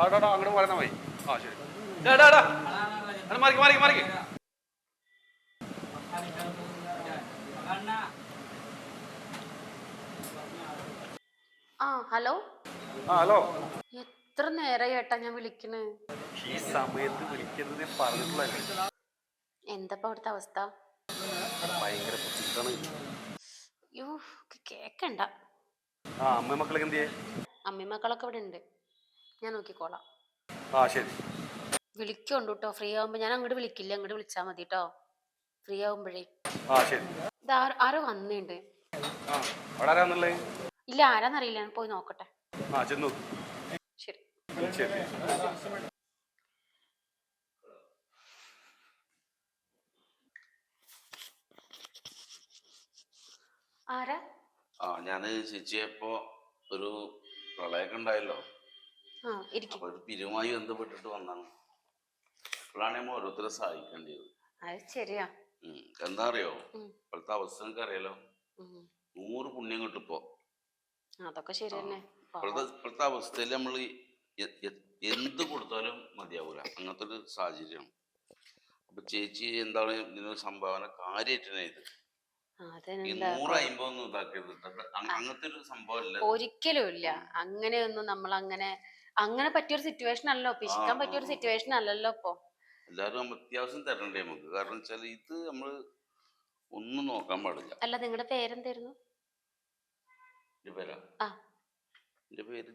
ആടാടാ അങ്ങോട്ട് പറയുന്ന മതി. ആ ശരി. ഡാ, ഡാ, ഡാ. അങ്ങട് മാറിക്ക് മാറിക്ക് മാറിക്ക്. ആ ഹലോ? ആ ഹലോ. എത്ര നേരം ഏട്ടാ ഞാൻ വിളിക്കണേ? ഈ സമയത്ത് വിളിക്കുന്നത് പറഞ്ഞിട്ടുള്ള എന്താ അവിടുത്തെ അവസ്ഥ? ഭയങ്കര യോ കേക്കണ്ട. ആ അമ്മ മക്കളൊക്കെ എന്ത് അമ്മയും മക്കളൊക്കെ ഇവിടെ ഉണ്ട് ഞാൻ നോക്കിക്കോളാം. ആ ശരി. വിളിക്കുണ്ട് കേട്ടോ ഫ്രീ ആവുമ്പോ. ഞാൻ അങ്ങോട്ട് വിളിക്കില്ല. അങ്ങോട്ട് വിളിച്ചാ മതി കേട്ടോ ഫ്രീ ആവുമ്പോഴേ. ആ ശരി. ഇത് ആരോ- ആരോ വന്നിട്ടുണ്ട് ആ അവിടെ ആരാന്നുള്ളേ ഇല്ല ആരാന്നറിയില്ല. ഞാൻ പോയി നോക്കട്ടെ. ആ ചെന്നു. ശരി. ശരി. ആരാ? ആ ഞാൻ ചേച്ചിയപ്പോ ഒരു പ്രളയൊക്കെ ഉണ്ടായല്ലോ. അപ്പൊ ഒരു പിരിവുമായി ബന്ധപ്പെട്ടിട്ട് വന്നാണ്. അപ്പോഴാണ് നമ്മൾ ഓരോരുത്തരെ സഹായിക്കേണ്ടത് അത് ശരിയാ. എന്താ അറിയോ. ഇപ്പോഴത്തെ അവസ്ഥ നിങ്ങൾക്ക് അറിയാലോ. നൂറ് പുണ്യം കിട്ടിപ്പോ. അതൊക്കെ ശരി തന്നെ. ഇപ്പോഴത്തെ അവസ്ഥയിൽ നമ്മൾ എന്ത് കൊടുത്താലും മതിയാവൂല. അങ്ങനത്തെ ഒരു സാഹചര്യമാണ്. അപ്പൊ ചേച്ചി എന്താണ് ഇതിനൊരു സംഭാവന? കാര്യമായിട്ടാണ് ഇത്. ഒരിക്കലും ഇല്ല. അങ്ങനെയൊന്നും നമ്മൾ അങ്ങനെ അങ്ങനെ പറ്റിയൊരു സിറ്റുവേഷൻ അല്ലല്ലോ. പിശിക്കാൻ പറ്റിയൊരു. സിറ്റുവേഷൻ അല്ലല്ലോ ഇപ്പൊ. എല്ലാവരും അത്യാവശ്യം തരണ്ടേ നമുക്ക്. കാരണം വെച്ചാൽ ഇത് നമ്മൾ ഒന്നും നോക്കാൻ പാടില്ല. അല്ല നിങ്ങളുടെ പേരെന്തായിരുന്നു? എന്റെ പേരാ? ആ. എന്റെ പേര്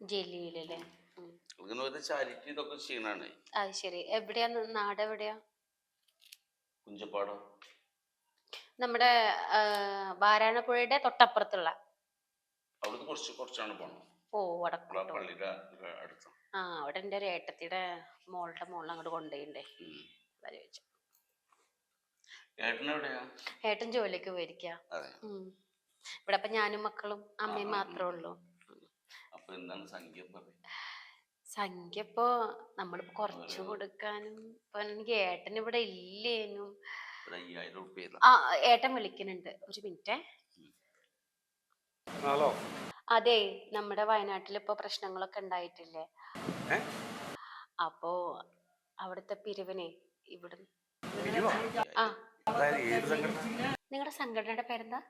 ജലീലല്ലേ. അങ്ങനെ ഒരു ചാരിറ്റി ഇതൊക്കെ ചെയ്യണാണ്. അത് ശരി. എവിടെയാ? നാട് എവിടെയാ കുഞ്ചപ്പാടം? നമ്മുടെ വാരാണപ്പുഴയുടെ തൊട്ടപ്പുറത്തുള്ള. അവിടുന്ന് കുറച്ച് കുറച്ചാണ് പോണം ഓ വടക്കോട്ട് ആ അവിടെ എന്റെ ഒരു ഏട്ടത്തിയുടെ മോളുടെ മോളിൽ അങ്ങോട്ട് കൊണ്ടുപോയിണ്ടേ. അതാ ചോദിച്ചു. ഏട്ടൻ ജോലിക്ക് പോയിരിക്ക. അതെ. ഇവിടെ അപ്പൊ ഞാനും മക്കളും അമ്മയും മാത്രമേ ഉള്ളൂ. സംഖ്യ ഇപ്പോ? നമ്മളിപ്പോ കുറച്ച് കൊടുക്കാനും ഇപ്പൊ എനിക്ക് ഏട്ടൻ ഇവിടെ ഇല്ലേനും. ആ ഏട്ടൻ വിളിക്കുന്നുണ്ട്. ഒരു മിനിറ്റേ. ഹലോ. അതെ നമ്മുടെ വയനാട്ടിൽ ഇപ്പൊ പ്രശ്നങ്ങളൊക്കെ ഉണ്ടായിട്ടില്ലേ? ഏ? അപ്പോ അവിടുത്തെ പിരിവിനെ ഇവിടെ പിരിവോ? ആ. അതായത് ഏത് സംഘടന? നിങ്ങളുടെ സംഘടനയുടെ പേരെന്താ?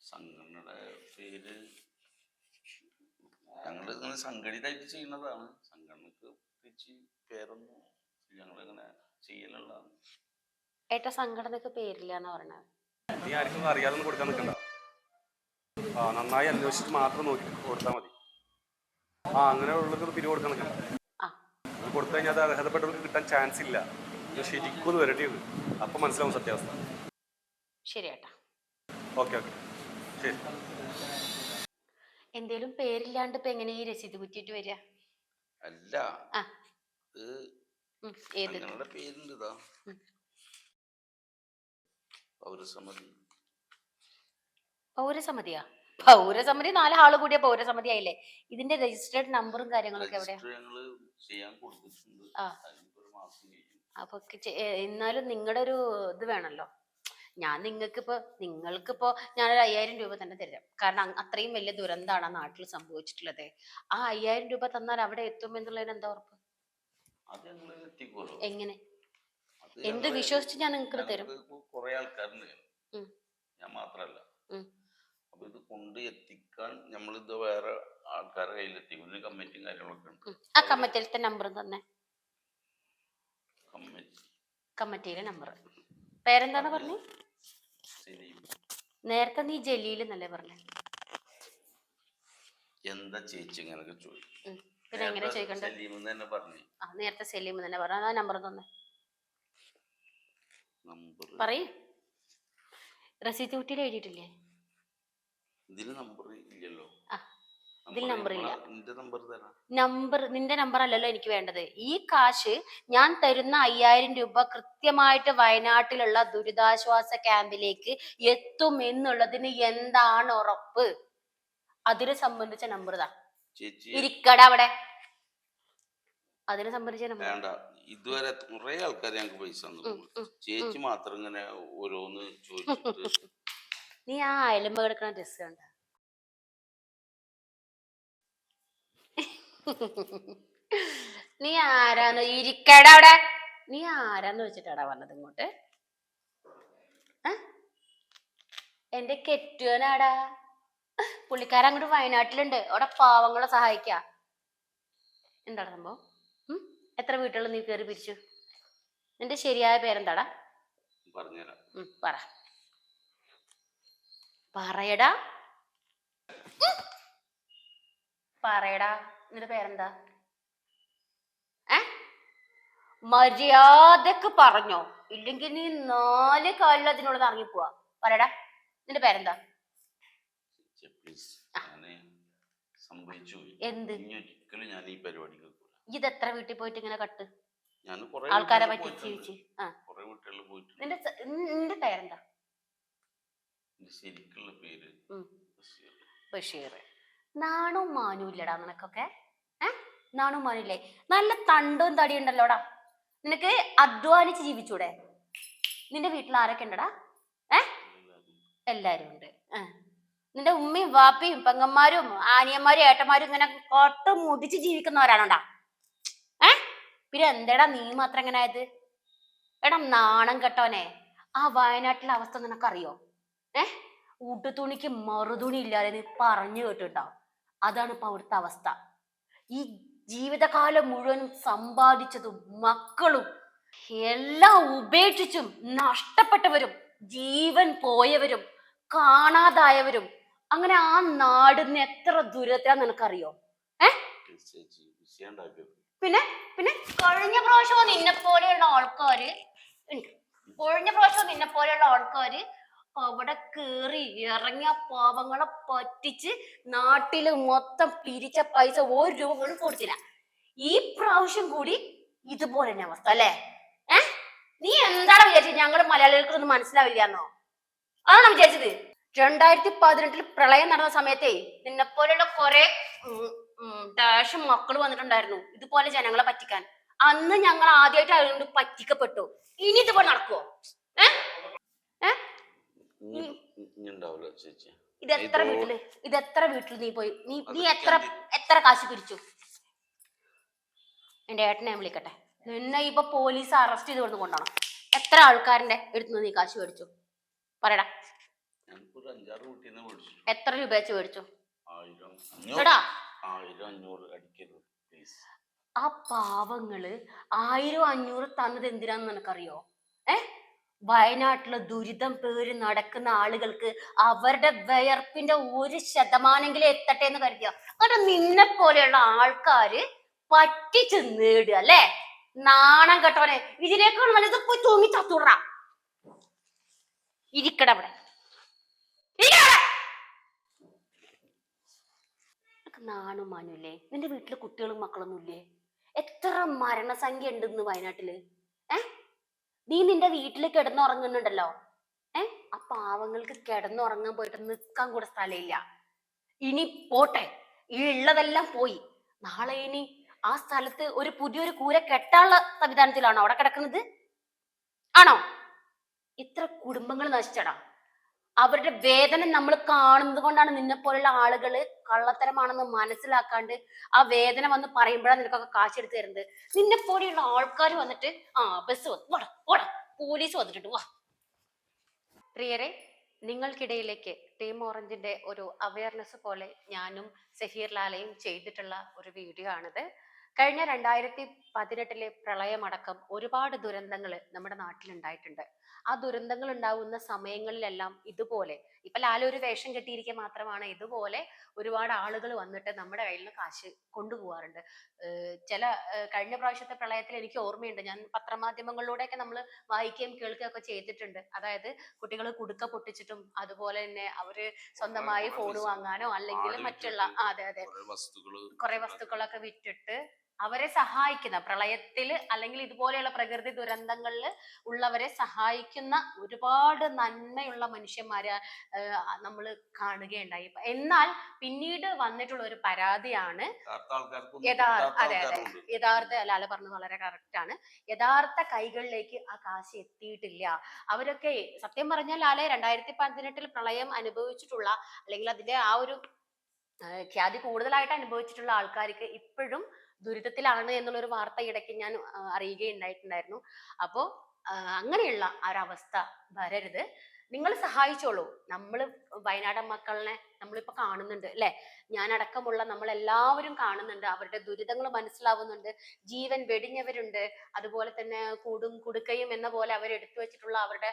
സംഘടനയുടെ പേര് ഞങ്ങൾ ഇങ്ങനെ സംഘടിതായിട്ട് ചെയ്യുന്നതാണ്. സംഘടനക്ക് പ്രത്യേകിച്ച് പേരൊന്നും ഞങ്ങളിങ്ങനെ ചെയ്യലുള്ളതാണ്. ഏട്ട സംഘടനക്ക് പേരില്ല എന്ന് പറഞ്ഞത്. നീ ആർക്കും അറിയാതെ കൊടുക്കാൻ നിൽക്കണ്ട ആ നന്നായി അന്വേഷിച്ച് മാത്രം നോക്കി കൊടുത്താൽ മതി. ആ അങ്ങനെ ഉള്ളത് പിരിവ് കൊടുക്കണം. ആ. അത് കൊടുത്തു കഴിഞ്ഞാൽ അത് അർഹതപ്പെട്ടവർക്ക് കിട്ടാൻ ചാൻസ് ഇല്ല. ഇത് ശരിക്കും ഒന്ന് വരട്ടിയത് അപ്പം മനസ്സിലാവും സത്യാവസ്ഥ. ശരി ഏട്ടാ ഓക്കെ ഓക്കെ. ശരി. എന്തേലും പേരില്ലാണ്ട് ഇപ്പൊ എങ്ങനെ ഈ രസീത് കുറ്റിയിട്ട് വരിക? അല്ല. ആ. ഇത് ഉം, ഏത്? ഞങ്ങളുടെ പേരുണ്ട് ഇതാ. ഉം. പൗരസമിതി. പൗരസമിതിയാ? പൗരസമിതി നാല് ആൾ കൂടിയ പൗരസമിതി ആയില്ലേ? ഇതിന്റെ രജിസ്റ്റേർഡ് നമ്പറും കാര്യങ്ങളൊക്കെ എവിടെയാ? രജിസ്റ്റർ ചെയ്യാൻ കൊടുത്തിട്ടുണ്ട്. ആ. അതിനിപ്പോ ഒരു അപ്പൊ എന്നാലും നിങ്ങളുടെ ഒരു ഇത് വേണല്ലോ. ഞാൻ നിങ്ങൾക്കിപ്പോ നിങ്ങൾക്കിപ്പോ ഞാനൊരു അയ്യായിരം രൂപ തന്നെ തരാം. കാരണം അത്രയും വലിയ ദുരന്തമാണ് ആ നാട്ടിൽ സംഭവിച്ചിട്ടുള്ളത്. ആ അയ്യായിരം രൂപ തന്നാൽ അവിടെ എത്തും എന്നുള്ളതിന് എന്താ ഉറപ്പ്? എങ്ങനെ? എന്ത് വിശ്വസിച്ച് ഞാൻ നിങ്ങൾക്ക് തരും? ഞാൻ മാത്രല്ല. അപ്പൊ ഇത് കൊണ്ട് എത്തിക്കാൻ നമ്മളിത് വേറെ ആൾക്കാരുടെ കയ്യിലെത്തി. ഇതിന് കമ്മിറ്റിയും കാര്യങ്ങളൊക്കെ ഉണ്ട്. ആ കമ്മിറ്റിയിലത്തെ നമ്പർ തന്നെ. കമ്മിറ്റി. കമ്മിറ്റിയിലെ നമ്പർ പേരെന്താണ് പറഞ്ഞു? ശരി നേരത്തെ നീ ജലീൽ എന്നല്ലേ പറഞ്ഞു? എന്താ ചേച്ചി ഇങ്ങനൊക്കെ ചോദിച്ചു. പിന്നെ എങ്ങനെ ചോദിക്കണ്ടേ? എന്ന് തന്നെ പറഞ്ഞു. ആ നേരത്തെ സലീം തന്നെ പറഞ്ഞു. ആ നമ്പർ തന്നെ. നമ്പർ പറയ്. റസീത് കുറ്റിയിൽ എഴുതിയിട്ടില്ലേ ഇതിന് നമ്പർ ഇല്ലല്ലോ. ഇതിൽ ഇല്ല. നമ്പർ നിന്റെ നമ്പർ അല്ലല്ലോ എനിക്ക് വേണ്ടത്. ഈ കാശ് ഞാൻ തരുന്ന അയ്യായിരം രൂപ കൃത്യമായിട്ട് വയനാട്ടിലുള്ള ദുരിതാശ്വാസ ക്യാമ്പിലേക്ക് എത്തും എന്നുള്ളതിന് എന്താണ് ഉറപ്പ്? അതിനെ സംബന്ധിച്ച നമ്പർ താ. ഇരിക്കട അവിടെ. അതിനെ സംബന്ധിച്ച നമ്പർ വേണ്ട. ഇതുവരെ കുറെ ആൾക്കാർ ഞങ്ങൾക്ക് പൈസ തന്നു ചേച്ചി മാത്രം ഇങ്ങനെ ഓരോന്ന് ചോദിച്ചിട്ട് നീ ആ അയലുമ്പ കിടക്കണ ഡ്രസ് കണ്ട. നീ ആരാന്ന് ഇരിക്കട അവിടെ. നീ ആരാന്ന് വെച്ചിട്ടാടാ വന്നത് ഇങ്ങോട്ട്? എന്റെ കെറ്റുവനാടാ പുള്ളിക്കാരൻ അങ്ങോട്ട് വയനാട്ടിലുണ്ട്. അവിടെ പാവങ്ങളെ സഹായിക്ക. എന്താണ് സംഭവം? എത്ര വീട്ടുകൾ നീ കയറി പിരിച്ചു? നിന്റെ ശരിയായ പേരെന്താടാ? പറഞ്ഞു പറ. പറയടാ. പറയടാ. നിന്റെ പേരെന്താ? ഏ? മര്യാദയ്ക്ക് പറഞ്ഞോ. ഇല്ലെങ്കിൽ നീ നാല് കാലിൽ അതിനോട് ഇറങ്ങി പോവാ. പറയടാ. നിന്റെ പേരെന്താ? എന്ത്? ഇത് എത്ര വീട്ടിൽ പോയിട്ട് ഇങ്ങനെ കട്ട്? ആൾക്കാരെ പറ്റി ജീവിച്ച്. നിന്റെ നിന്റെ പേരെന്താ? ശരിക്കുള്ള പേര് ബഷീർ. നാണും മാനും ഇല്ലടാ നിനക്കൊക്കെ? ഏ? നാണും മാനും ഇല്ലേ? നല്ല തണ്ടും തടിയും ഉണ്ടല്ലോടാ. നിനക്ക് അധ്വാനിച്ച് ജീവിച്ചൂടെ? നിന്റെ വീട്ടിൽ ആരൊക്കെ ഉണ്ടടാ? ഏ? എല്ലാരും ഉണ്ട്. നിന്റെ ഉമ്മയും വാപ്പയും പെങ്ങന്മാരും ആനിയന്മാരും ഏട്ടന്മാരും ഇങ്ങനെ കൊട്ട് മുടിച്ച് ജീവിക്കുന്നവരാണോടാ? ഏ? പിന്നെ എന്തേടാ നീ മാത്രം എങ്ങനെ ആയത്? എടാ നാണം കെട്ടോനെ ആ വയനാട്ടിലെ അവസ്ഥ നിനക്കറിയോ? ഏ? ഉടുതുണിക്ക് മറുതുണി ഇല്ലാതെ നീ പറഞ്ഞു കേട്ടിട്ടുണ്ടാവും. അതാണ് ഇപ്പൊ അവിടുത്തെ അവസ്ഥ. ഈ ജീവിതകാലം മുഴുവനും സമ്പാദിച്ചതും മക്കളും എല്ലാം ഉപേക്ഷിച്ചും നഷ്ടപ്പെട്ടവരും ജീവൻ പോയവരും കാണാതായവരും അങ്ങനെ ആ നാടിന് എത്ര ദുരിതത്തിലാ നിനക്കറിയോ? ചേച്ചി പിന്നെ പിന്നെ കഴിഞ്ഞ പ്രാവശ്യം നിന്നെ പോലെയുള്ള ആൾക്കാര് കഴിഞ്ഞ പ്രാവശ്യം നിന്നെ പോലെയുള്ള ആൾക്കാര് അവിടെ കേറി ഇറങ്ങിയ പാവങ്ങളെ പറ്റിച്ച് നാട്ടിൽ മൊത്തം പിരിച്ച പൈസ ഒരു രൂപ പോലും കൊടുത്തില്ല. ഈ പ്രാവശ്യം കൂടി ഇതുപോലെ തന്നെ അവസ്ഥ അല്ലേ? ഏ? നീ എന്താണ് വിചാരിച്ചത് ഞങ്ങൾ മലയാളികൾക്കൊന്നും മനസ്സിലാവില്ലാന്നോ? അതാണ് വിചാരിച്ചത്? രണ്ടായിരത്തി പതിനെട്ടിൽ പ്രളയം നടന്ന സമയത്തേ നിന്നെ പോലെയുള്ള കുറെ ഡാഷും മക്കൾ വന്നിട്ടുണ്ടായിരുന്നു ഇതുപോലെ ജനങ്ങളെ പറ്റിക്കാൻ. അന്ന് ഞങ്ങൾ ആദ്യമായിട്ട് അതുകൊണ്ട് പറ്റിക്കപ്പെട്ടു. ഇനി ഇതുപോലെ നടക്കുവോ? ഏഹ് ഇനി ഉണ്ടാവില്ല ചേച്ചി. ഇത് എത്ര വീട്ടിൽ? ഇത് എത്ര വീട്ടിൽ നീ പോയി? നീ നീ എത്ര എത്ര കാശ് പിരിച്ചു? എന്റെ ഏട്ടനെ ഞാൻ വിളിക്കട്ടെ. നിന്നെ ഇപ്പൊ പോലീസ് അറസ്റ്റ് ചെയ്ത് കൊണ്ട് കൊണ്ടാണ് എത്ര ആൾക്കാരുടെ അടുത്ത് നീ കാശ് മേടിച്ചു? പറയടാ. എത്ര രൂപ വെച്ച് മേടിച്ചു ആ പാവങ്ങൾ ആയിരം അഞ്ഞൂറ് തന്നത് എന്തിനാന്ന് നിനക്കറിയോ? ഏ? വയനാട്ടിലെ ദുരിതം പേര് നടക്കുന്ന ആളുകൾക്ക് അവരുടെ വയർപ്പിന്റെ ഒരു ശതമാനെങ്കിലും എത്തട്ടെ എന്ന് കരുതിയോ. അവിടെ നിന്നെ പോലെയുള്ള ആൾക്കാര് പറ്റിച്ച് നേടുക അല്ലേ? നാണം കെട്ടോനെ ഇതിനേക്കാൾ നല്ലത് പോയി തൂങ്ങി ചത്തുടറ ഇരിക്കട അവിടെ. നാണും മാനുല്ലേ നിന്റെ വീട്ടിൽ കുട്ടികളും മക്കളൊന്നും ഇല്ലേ? എത്ര മരണസംഖ്യ ഉണ്ടെന്ന് വയനാട്ടിൽ? ഏ? നീ നിന്റെ വീട്ടിൽ കിടന്നുറങ്ങുന്നുണ്ടല്ലോ. ഏ? ആ പാവങ്ങൾക്ക് കിടന്നുറങ്ങാൻ പോയിട്ട് നിൽക്കാൻ കൂടെ സ്ഥലമില്ല. ഇനി പോട്ടെ. ഈ ഉള്ളതെല്ലാം പോയി. നാളെ ഇനി ആ സ്ഥലത്ത് ഒരു പുതിയൊരു കൂര കെട്ടാനുള്ള സംവിധാനത്തിലാണോ അവിടെ കിടക്കുന്നത്? ആണോ? ഇത്ര കുടുംബങ്ങൾ നശിച്ചടാ അവരുടെ വേദന നമ്മൾ കാണുന്നത് കൊണ്ടാണ് നിന്നെ പോലുള്ള ആളുകൾ കള്ളത്തരമാണെന്ന് മനസ്സിലാക്കാണ്ട് ആ വേദന വന്ന് പറയുമ്പോഴാണ് നിനക്കൊക്കെ കാശെടുത്ത് തരുന്നത്. നിന്നെ പോലെയുള്ള ആൾക്കാർ വന്നിട്ട് ആ ബസ് വന്നു പോലീസ് വന്നിട്ടുണ്ട് വാ. പ്രിയരെ നിങ്ങൾക്കിടയിലേക്ക് ടീം ഓറഞ്ചിന്റെ ഒരു അവയർനെസ് പോലെ ഞാനും സഹീർ ലാലയും ചെയ്തിട്ടുള്ള ഒരു വീഡിയോ ആണിത്. കഴിഞ്ഞ രണ്ടായിരത്തി പതിനെട്ടിലെ പ്രളയമടക്കം ഒരുപാട് ദുരന്തങ്ങൾ നമ്മുടെ നാട്ടിലുണ്ടായിട്ടുണ്ട്. ആ ദുരന്തങ്ങൾ ഉണ്ടാവുന്ന സമയങ്ങളിലെല്ലാം ഇതുപോലെ ഇപ്പൊ ലാല ഒരു വേഷം കെട്ടിയിരിക്കുക മാത്രമാണ് ഇതുപോലെ ഒരുപാട് ആളുകൾ വന്നിട്ട് നമ്മുടെ കയ്യിൽ നിന്ന് കാശ് കൊണ്ടുപോകാറുണ്ട് ചില കഴിഞ്ഞ പ്രാവശ്യത്തെ പ്രളയത്തിൽ എനിക്ക് ഓർമ്മയുണ്ട്. ഞാൻ പത്രമാധ്യമങ്ങളിലൂടെയൊക്കെ നമ്മൾ വായിക്കുകയും കേൾക്കുകയും ഒക്കെ ചെയ്തിട്ടുണ്ട്. അതായത് കുട്ടികൾ കുടുക്ക പൊട്ടിച്ചിട്ടും അതുപോലെ തന്നെ അവർ സ്വന്തമായി ഫോൺ വാങ്ങാനോ അല്ലെങ്കിൽ മറ്റുള്ള അതെ അതെ. കുറെ വസ്തുക്കളൊക്കെ വിറ്റിട്ട് അവരെ സഹായിക്കുന്ന പ്രളയത്തിൽ അല്ലെങ്കിൽ ഇതുപോലെയുള്ള പ്രകൃതി ദുരന്തങ്ങളിൽ ഉള്ളവരെ സഹായിക്കുന്ന ഒരുപാട് നന്മയുള്ള മനുഷ്യന്മാരെ നമ്മൾ കാണുകയുണ്ടായി. എന്നാൽ പിന്നീട് വന്നിട്ടുള്ള ഒരു പരാതിയാണ് യഥാർത്ഥ അതെ അതെ. യഥാർത്ഥ ലാല പറഞ്ഞത് വളരെ കറക്റ്റ് ആണ്. യഥാർത്ഥ കൈകളിലേക്ക് ആ കാശ് എത്തിയിട്ടില്ല. അവരൊക്കെ സത്യം പറഞ്ഞാൽ ലാലെ രണ്ടായിരത്തി പതിനെട്ടിൽ പ്രളയം അനുഭവിച്ചിട്ടുള്ള അല്ലെങ്കിൽ അതിന്റെ ആ ഒരു ഖ്യാതി കൂടുതലായിട്ട് അനുഭവിച്ചിട്ടുള്ള ആൾക്കാർക്ക് ഇപ്പോഴും ദുരിതത്തിലാണ് എന്നുള്ളൊരു വാർത്ത ഇടയ്ക്ക് ഞാൻ അറിയുകയുണ്ടായിട്ടുണ്ടായിരുന്നു. അപ്പോൾ അങ്ങനെയുള്ള ആ ഒരു അവസ്ഥ വരരുത്. നിങ്ങൾ സഹായിച്ചോളൂ. നമ്മൾ വയനാടൻ മക്കളിനെ നമ്മളിപ്പോ കാണുന്നുണ്ട് അല്ലെ? ഞാനടക്കമുള്ള നമ്മൾ എല്ലാവരും കാണുന്നുണ്ട്. അവരുടെ ദുരിതങ്ങൾ മനസ്സിലാവുന്നുണ്ട്. ജീവൻ വെടിഞ്ഞവരുണ്ട്. അതുപോലെ തന്നെ കൂടും കുടുക്കയും എന്ന പോലെ അവർ എടുത്തു വെച്ചിട്ടുള്ള അവരുടെ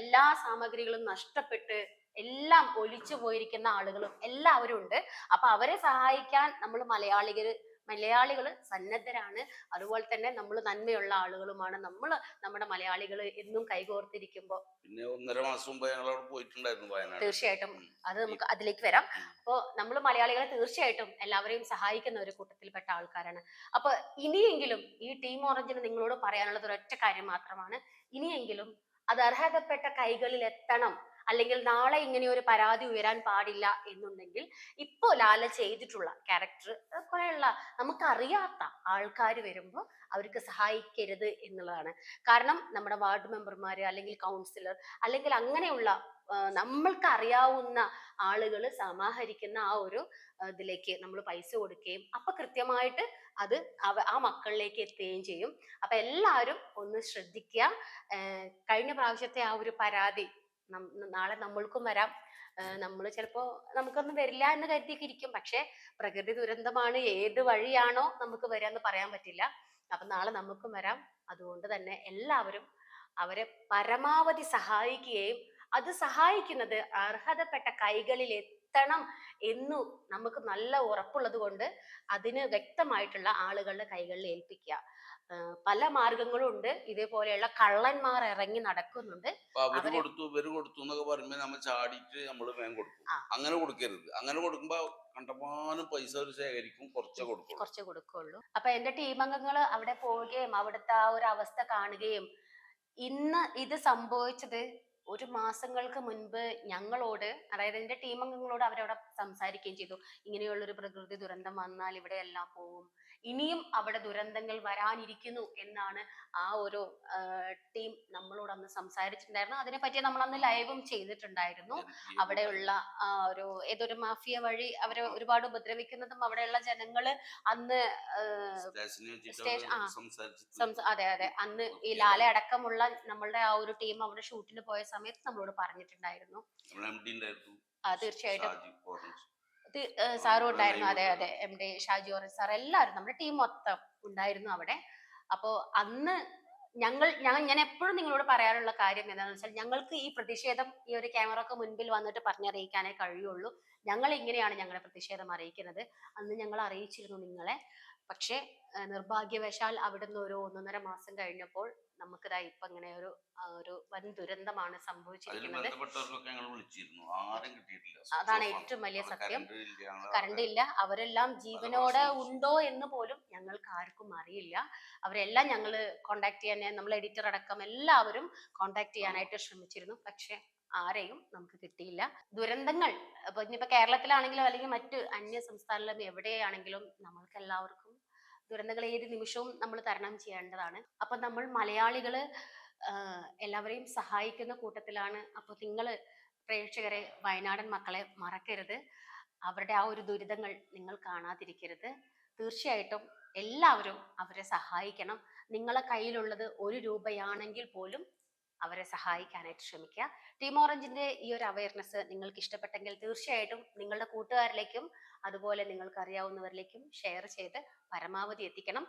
എല്ലാ സാമഗ്രികളും നഷ്ടപ്പെട്ട് എല്ലാം ഒലിച്ചു പോയിരിക്കുന്ന ആളുകളും എല്ലാവരും ഉണ്ട്. അപ്പൊ അവരെ സഹായിക്കാൻ നമ്മൾ മലയാളികൾ മലയാളികൾ സന്നദ്ധരാണ്. അതുപോലെ തന്നെ നമ്മൾ നന്മയുള്ള ആളുകളുമാണ്. നമ്മൾ നമ്മുടെ മലയാളികൾ എന്നും കൈകോർത്തിരിക്കുമ്പോൾ പിന്നെ ഒന്നര മാസം മുമ്പ് ഞങ്ങൾ അവിടെ പോയിട്ടുണ്ടായിരുന്നു വയനാട്. തീർച്ചയായിട്ടും അത് നമുക്ക് അതിലേക്ക് വരാം. അപ്പോൾ നമ്മൾ മലയാളികളെ തീർച്ചയായിട്ടും എല്ലാവരെയും സഹായിക്കുന്ന ഒരു കൂട്ടത്തിൽപ്പെട്ട ആൾക്കാരാണ്. അപ്പൊ ഇനിയെങ്കിലും ഈ ടീം ഓറഞ്ചിന് നിങ്ങളോട് പറയാനുള്ളത് ഒരൊറ്റ കാര്യം മാത്രമാണ്. ഇനിയെങ്കിലും അത് അർഹതപ്പെട്ട കൈകളിൽ എത്തണം അല്ലെങ്കിൽ നാളെ ഇങ്ങനെ ഒരു പരാതി ഉയരാൻ പാടില്ല എന്നുണ്ടെങ്കിൽ ഇപ്പോ ലാല ചെയ്തിട്ടുള്ള ക്യാരക്ടർ കുറെയുള്ള നമുക്കറിയാത്ത ആൾക്കാർ വരുമ്പോൾ അവർക്ക് സഹായിക്കരുത് എന്നുള്ളതാണ്. കാരണം നമ്മുടെ വാർഡ് മെമ്പർമാര് അല്ലെങ്കിൽ കൗൺസിലർ അല്ലെങ്കിൽ അങ്ങനെയുള്ള നമ്മൾക്ക് അറിയാവുന്ന ആളുകൾ സമാഹരിക്കുന്ന ആ ഒരു ഇതിലേക്ക് നമ്മൾ പൈസ കൊടുക്കുകയും അപ്പൊ കൃത്യമായിട്ട് അത് ആ മക്കളിലേക്ക് എത്തുകയും ചെയ്യും. അപ്പൊ എല്ലാവരും ഒന്ന് ശ്രദ്ധിക്കുക. കഴിഞ്ഞ പ്രാവശ്യത്തെ ആ ഒരു പരാതി നാളെ നമ്മൾക്കും വരാം. നമ്മൾ ചിലപ്പോ നമുക്കൊന്നും വരില്ല എന്ന് കരുതിയൊക്കെ ഇരിക്കും പക്ഷെ പ്രകൃതി ദുരന്തമാണ് ഏത് വഴിയാണോ നമുക്ക് വരാന്ന് പറയാൻ പറ്റില്ല. അപ്പൊ നാളെ നമുക്കും വരാം. അതുകൊണ്ട് തന്നെ എല്ലാവരും അവരെ പരമാവധി സഹായിക്കുകയും അത് സഹായിക്കുന്നത് അർഹതപ്പെട്ട കൈകളിൽ എത്തണം എന്നു നമുക്ക് നല്ല ഉറപ്പുള്ളത് കൊണ്ട് അതിന് വ്യക്തമായിട്ടുള്ള ആളുകളുടെ കൈകളിൽ ഏൽപ്പിക്കുക. പല മാർഗങ്ങളും ഉണ്ട്. ഇതേപോലെയുള്ള കള്ളന്മാർ ഇറങ്ങി നടക്കുന്നുണ്ട്. അവർ കൊടുത്തു ഇവർ കൊടുത്തു എന്നൊക്കെ പറയുമ്പോ നമ്മൾ ചാടിയിട്ട് നമ്മൾ വേഗം കൊടുക്കും. അങ്ങനെ കൊടുക്കരുത്. അങ്ങനെ കൊടുക്കുമ്പോ കണ്ടമാനം പൈസ ശേഖരിക്കും കുറച്ചേ കൊടുക്കും കുറച്ച് കൊടുക്കുള്ളൂ. അപ്പൊ എന്റെ ടീം അംഗങ്ങൾ അവിടെ പോവുകയും അവിടുത്തെ ആ ഒരു അവസ്ഥ കാണുകയും ഇന്ന് ഇത് സംഭവിച്ചത് ഒരു മാസങ്ങൾക്ക് മുൻപ് ഞങ്ങളോട് അതായത് എന്റെ ടീം അംഗങ്ങളോട് അവരവിടെ സംസാരിക്കുകയും ചെയ്തു. ഇങ്ങനെയുള്ള ഒരു പ്രകൃതി ദുരന്തം വന്നാൽ ഇവിടെ എല്ലാം പോവും. ഇനിയും അവിടെ ദുരന്തങ്ങൾ വരാനിരിക്കുന്നു എന്നാണ് ആ ഒരു ടീം നമ്മളോട് അന്ന് സംസാരിച്ചിട്ടുണ്ടായിരുന്നു. അതിനെ പറ്റി നമ്മൾ അന്ന് ലൈവും ചെയ്തിട്ടുണ്ടായിരുന്നു. അവിടെയുള്ള ആ ഒരു ഏതൊരു മാഫിയ വഴി അവരെ ഒരുപാട് ഉപദ്രവിക്കുന്നതും അവിടെയുള്ള ജനങ്ങൾ അന്ന് അതെ അതെ. അന്ന് ഈ. ലാല അടക്കമുള്ള നമ്മളുടെ ആ ഒരു ടീം അവിടെ ഷൂട്ടിന് പോയ സമയത്ത് നമ്മളോട് പറഞ്ഞിട്ടുണ്ടായിരുന്നു. തീർച്ചയായിട്ടും. ഓറഞ്ച് സാറും ഉണ്ടായിരുന്നു അതെ. അതെ M D Shaji orange sir എല്ലാവരും നമ്മുടെ ടീം മൊത്തം ഉണ്ടായിരുന്നു അവിടെ. അപ്പോൾ അന്ന് ഞങ്ങൾ ഞാൻ ഞാൻ എപ്പോഴും നിങ്ങളോട് പറയാനുള്ള കാര്യം എന്താണെന്ന് വെച്ചാൽ ഞങ്ങൾക്ക് ഈ പ്രതിഷേധം ഈ ഒരു ക്യാമറക്ക് മുൻപിൽ വന്നിട്ട് പറഞ്ഞറിയിക്കാനേ കഴിയുള്ളൂ. ഞങ്ങൾ ഇങ്ങനെയാണ് ഞങ്ങളുടെ പ്രതിഷേധം അറിയിക്കുന്നത്. അന്ന് ഞങ്ങൾ അറിയിച്ചിരുന്നു നിങ്ങളെ. പക്ഷേ നിർഭാഗ്യവശാൽ അവിടുന്ന് ഒരു ഒന്നൊന്നര മാസം കഴിഞ്ഞപ്പോൾ നമുക്ക് നമുക്കിതാ ഇപ്പൊ ഇങ്ങനെ ഒരു ഒരു വൻ ദുരന്തമാണ് സംഭവിച്ചിരിക്കുന്നത്. അതാണ് ഏറ്റവും വലിയ സത്യം. കറണ്ട് ഇല്ല അവരെല്ലാം ജീവനോടെ ഉണ്ടോ എന്ന് പോലും ഞങ്ങൾക്ക് ആർക്കും അറിയില്ല. അവരെല്ലാം ഞങ്ങൾ കോണ്ടാക്ട് ചെയ്യാൻ നമ്മൾ എഡിറ്റർ അടക്കം എല്ലാവരും കോണ്ടാക്ട് ചെയ്യാനായിട്ട് ശ്രമിച്ചിരുന്നു. പക്ഷെ ആരെയും നമുക്ക് കിട്ടിയില്ല. ദുരന്തങ്ങൾ ഇപ്പൊ ഇനിയിപ്പോ കേരളത്തിലാണെങ്കിലും അല്ലെങ്കിൽ മറ്റ് അന്യ സംസ്ഥാനങ്ങളിലും എവിടെയാണെങ്കിലും നമ്മൾക്ക് എല്ലാവർക്കും ദുരന്തങ്ങൾ ഏത് നിമിഷവും നമ്മൾ തരണം ചെയ്യേണ്ടതാണ്. അപ്പൊ നമ്മൾ മലയാളികൾ എല്ലാവരെയും സഹായിക്കുന്ന കൂട്ടത്തിലാണ് അപ്പൊ നിങ്ങൾ പ്രേക്ഷകരെ വയനാടൻ മക്കളെ മറക്കരുത്. അവരുടെ ആ ഒരു ദുരിതങ്ങൾ നിങ്ങൾ കാണാതിരിക്കരുത്. തീർച്ചയായിട്ടും എല്ലാവരും അവരെ സഹായിക്കണം. നിങ്ങളെ കയ്യിലുള്ളത് ഒരു രൂപയാണെങ്കിൽ പോലും അവരെ സഹായിക്കാനായിട്ട് ശ്രമിക്കുക. ടീം ഓറഞ്ചിന്റെ ഈ ഒരു അവയർനെസ് നിങ്ങൾക്ക് ഇഷ്ടപ്പെട്ടെങ്കിൽ തീർച്ചയായിട്ടും നിങ്ങളുടെ കൂട്ടുകാരിലേക്കും അതുപോലെ നിങ്ങൾക്ക് അറിയാവുന്നവരിലേക്കും ഷെയർ ചെയ്ത് പരമാവധി എത്തിക്കണം.